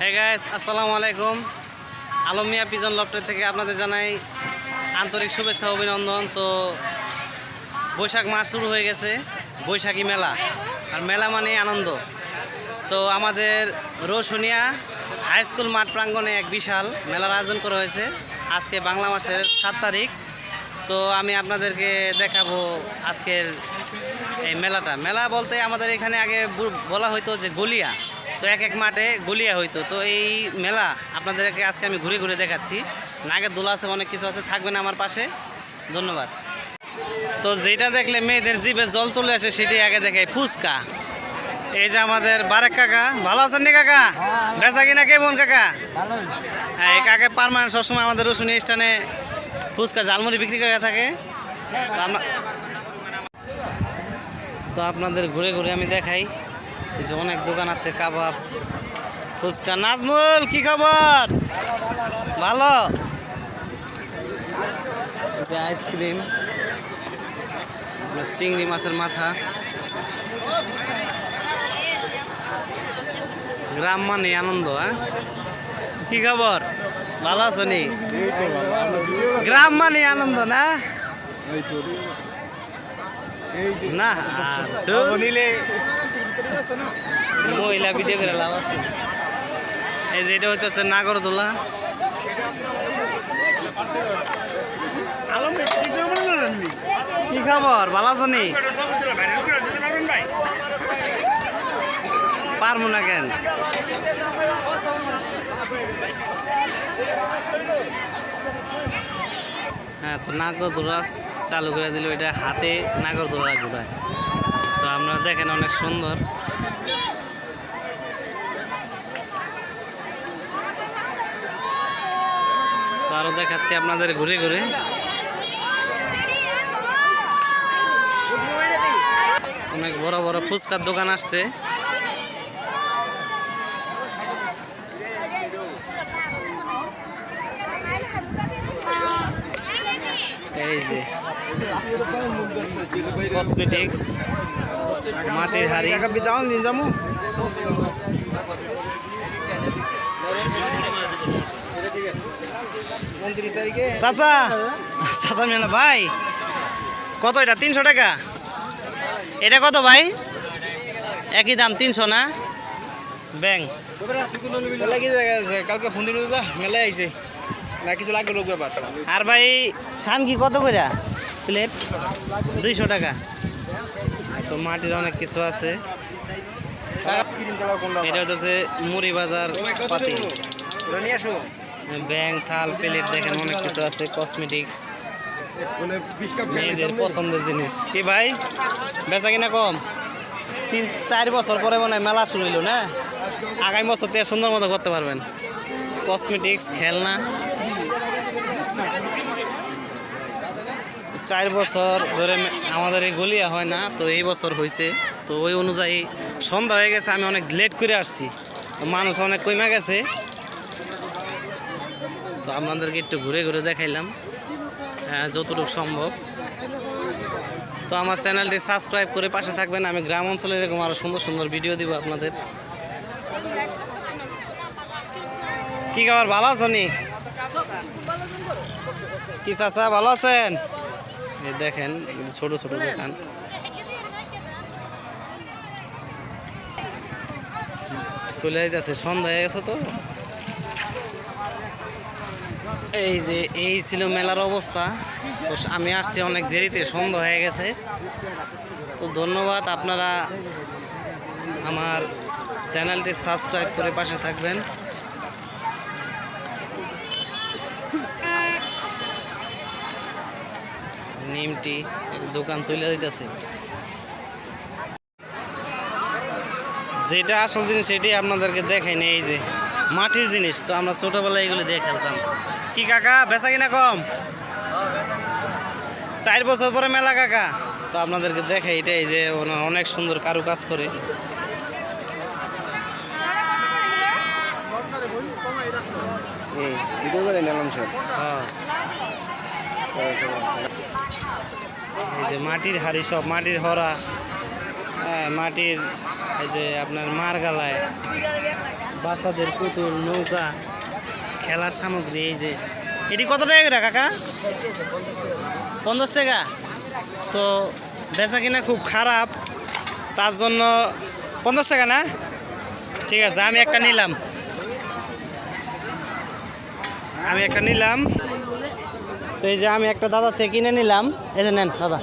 Hey guys আসসালামু আলাইকুম। আলমিয়া pigeon লফটের থেকে আপনাদের জানাই আন্তরিক শুভেচ্ছা, অভিনন্দন। তো বৈশাখ মাস শুরু হয়ে গেছে, বৈশাখী মেলা। আর মেলা মানে আনন্দ। তো আমাদের রোশনিয়া হাই স্কুল মাঠ প্রাঙ্গণে এক বিশাল মেলার আয়োজন করা হয়েছে। আজকে বাংলা মাসের সাত তারিখ। তো আমি আপনাদেরকে দেখাবো আজকের এই মেলাটা। মেলা বলতে আমাদের এখানে আগে বলা হতো যে গলিয়া। তো এক এক মাঠে গলিয়া হইতো। তো এই মেলা আপনাদেরকে আজকে আমি ঘুরে ঘুরে দেখাচ্ছি। নাগের দোলা আছে অনেক কিছু আছে থাকবেন আমার পাশে। ধন্যবাদ। তো যেটা দেখলে মেয়েদের জিভে জল চলে আসে সেটাই আগে দেখে ফুচকা। এই যে আমাদের বারেক কাকা। ভালো আছেন নি কাকা? বেচা কিনা কেমন কাকা? হ্যাঁ এই কাকে পারমানেন্ট সবসময় আমাদের রসুন স্থানে ফুচকা ঝালমুড়ি বিক্রি করে থাকে। তো আমরা- তো আপনাদের ঘুরে ঘুরে আমি দেখাই। এই যে অনেক দোকান আছে কাবাব ফুচকা। নাজমুল কি খবর? ভালো? আইসক্রিম চিংড়ি মাছের মাথা। গ্রাম মানে আনন্দ হ্যাঁ? কি খবর? ভালো আছো নি? গ্রাম মানে আনন্দ না? না। মহিলা ভিডিও করে লাভ আছে। এই যে এটা হইতেছে নাগরদোলা। কি খবর? ভালো আছো নি? না কেন? হ্যাঁ তো নাগরদোলা চালু করে দিল, এটা হাতে নাগরদোলা ঘুরায়। তো আপনারা দেখেন অনেক সুন্দর। আরও দেখাচ্ছি আপনাদের ঘুরে ঘুরে। অনেক বড় বড় ফুচকার দোকান আসছে। এই যে কসমেটিক্স মাটির হাড়ি। চাচা চাচা মেলা ভাই কত এটা? তিনশো টাকা? এটা কত ভাই? একই দাম তিনশো না? ব্যাং। কালকে ফোন দিল আইছে। না কিছু লাগবে লোক ব্যাপার। আর ভাই সান কি কত করে? প্লেট? দুইশো টাকা। তো মাটির অনেক কিছু আছে। এটা হচ্ছে মুড়ি বাজার পাতি। নিয়ে আসো। ব্যাং থাল, প্লেট দেখেন অনেক কিছু আছে কসমেটিক্স মেয়েদের পছন্দের জিনিস। কি ভাই? বেচা কিনা কম? তিন, চার বছর পরে মনে হয় মেলা শুরু হইল না? আগামী বছর থেকে সুন্দর মতো করতে পারবেন। কসমেটিক্স খেলনা। চার বছর ধরে আমাদের এই গলিয়া হয় না, তো এই বছর হয়েছে তো ওই অনুযায়ী সন্ধ্যা হয়ে গেছে, আমি অনেক লেট করে আসছি। তো মানুষ অনেক কমে গেছে। তো আপনাদেরকে একটু ঘুরে ঘুরে দেখাইলাম হ্যাঁ যতটুকু সম্ভব। তো আমার চ্যানেলটি সাবস্ক্রাইব করে পাশে থাকবেন। আমি গ্রাম অঞ্চলে এরকম আরও সুন্দর সুন্দর ভিডিও দিব আপনাদের। কি খাবার? ভালো আছো নি? কি চাচা, ভালো আছেন? দেখেন ছোট ছোট দোকান। চলে যাচ্ছে সন্ধ্যা হয়ে গেছে তো। এই যে, এই ছিল মেলার অবস্থা। তো আমি আসছি অনেক দেরিতে, সন্ধ্যা হয়ে গেছে। তো ধন্যবাদ, আপনারা আমার চ্যানেলটি সাবস্ক্রাইব করে পাশে থাকবেন। নিমটি দোকান চলে যাইতেছে। যেটা আসল জিনিস, সেটাই আপনাদেরকে দেখাইনি এই যে। মাটির জিনিস তো আমরা ছোটোবেলায় এগুলো দিয়ে খেলতাম। কি কাকা বেচা কিনা কম? চার বছর পরে মেলা কাকা। তো আপনাদেরকে দেখাই এটা এই যে ওনার অনেক সুন্দর কারু। কাজ করে হ্যাঁ। এই যে মাটির হাড়ি সব মাটির হরা হ্যাঁ মাটির এই যে আপনার মার গালায়। বাচ্চাদের পুতুল, নৌকা, খেলার সামগ্রী, এই যে। এটি কত টাকা করে, কাকা? পঞ্চাশ টাকা। তো বেচা কিনা খুব খারাপ। তার জন্য পঞ্চাশ টাকা না? ঠিক আছে, আমি একটা নিলাম। আমি একটা নিলাম। তো এই যে আমি একটা দাদা থেকে কিনে নিলাম। এই যে নেন, দাদা।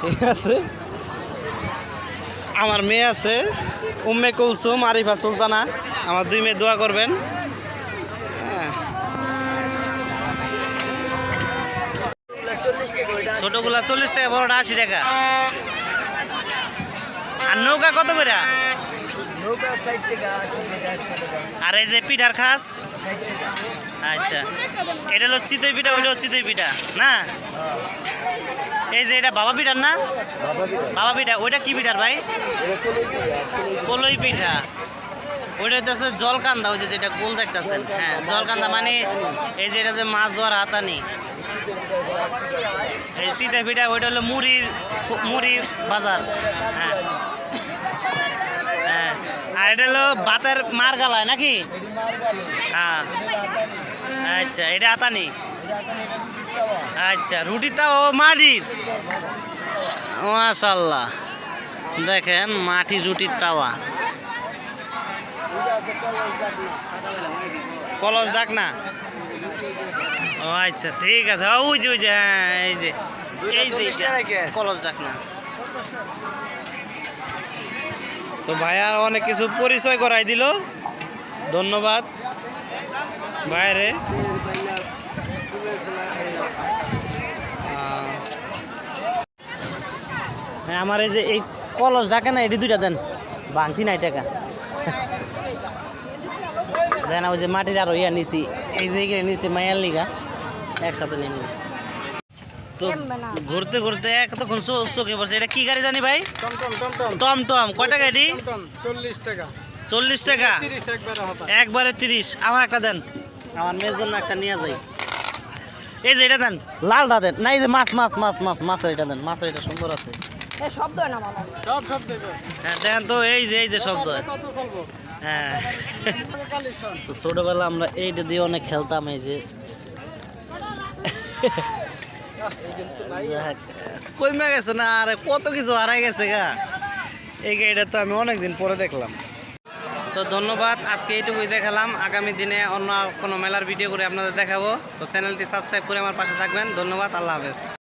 ঠিক আছে। আমার মেয়ে আছে উম্মে কুলসুম আরিফা সুলতানা। আমার দুই মেয়ে দোয়া করবেন। হ্যাঁ। ছোটগুলা চল্লিশ টাকা বড়টা আশি টাকা। আর নৌকা কত করে? আর এই যে পিঠার খাস? আচ্ছা। এটা হলো চিতই পিঠা ওইটা হচ্ছে চিতই পিঠা না? এই যে এটা বাবা পিঠার না? বাবা পিঠা। ওইটা কি পিঠার ভাই? কলই পিঠা। ওইটা হচ্ছে জলকান্দা ওই যে যেটা গোল দেখতেছেন। হ্যাঁ জলকান্দা মানে এই যে এটা যে মাছ ধোয়ার হাতানি। এই চিতা পিঠা ওইটা হলো মুড়ির মুড়ি বাজার। হ্যাঁ। হ্যাঁ। আর এটা হলো বাতের মার গালায় নাকি হ্যাঁ। আচ্ছা এটা আতানি আচ্ছা রুটিটা ও মাটির। মাশাল্লাহ। দেখেন মাটি রুটির তাওয়া। কলস ডাক না? ও আচ্ছা ঠিক আছে। ও, ওই যে ওই যে হ্যাঁ এই যে এই যে? কলস ডাক না। তো ভাইয়া অনেক কিছু পরিচয় করাই দিল। ধন্যবাদ। বাইরে। হ্যাঁ আমার এই যে এই কলস ডাকে না এটি দুইটা দেন। ভাঙছি নাই টাকা। দেন ওই যে মাটির আরও ইয়া নিছি এই যে এখানে নিছি মায়ার লিগা। একসাথে। তো ঘুরতে ঘুরতে কতক্ষণ চো- চোখে পড়ছে। এটা কি গাড়ি জানি ভাই? টম টম কয় টাকা এটি চল্লিশ টাকা। চল্লিশ টাকা? একবারে একবারে তিরিশ। আমার একটা দেন। আমার মেয়ের জন্য একটা নিয়ে যাই। এই যে এটা দেন। লালটা দেন। না এই যে মাছ মাছ মাছ মাছ মাছের এটা দেন। মাছের এটা সুন্দর আছে। সব হ্যাঁ দেন তো এই যে এই যে শব্দ কত হ্যাঁ। তো ছোটবেলা আমরা এইটা দিয়ে অনেক খেলতাম এই যে। কইমা গেছে না আরে কত কিছু হারাই গেছে গা। এই গাড়িটা তো আমি অনেকদিন পরে দেখলাম। তো ধন্যবাদ আজকে এইটুকুই দেখালাম। আগামী দিনে অন্য কোনো মেলার ভিডিও করে আপনাদের দেখাবো। তো চ্যানেলটি সাবস্ক্রাইব করে আমার পাশে থাকবেন। ধন্যবাদ আল্লাহ হাফেজ।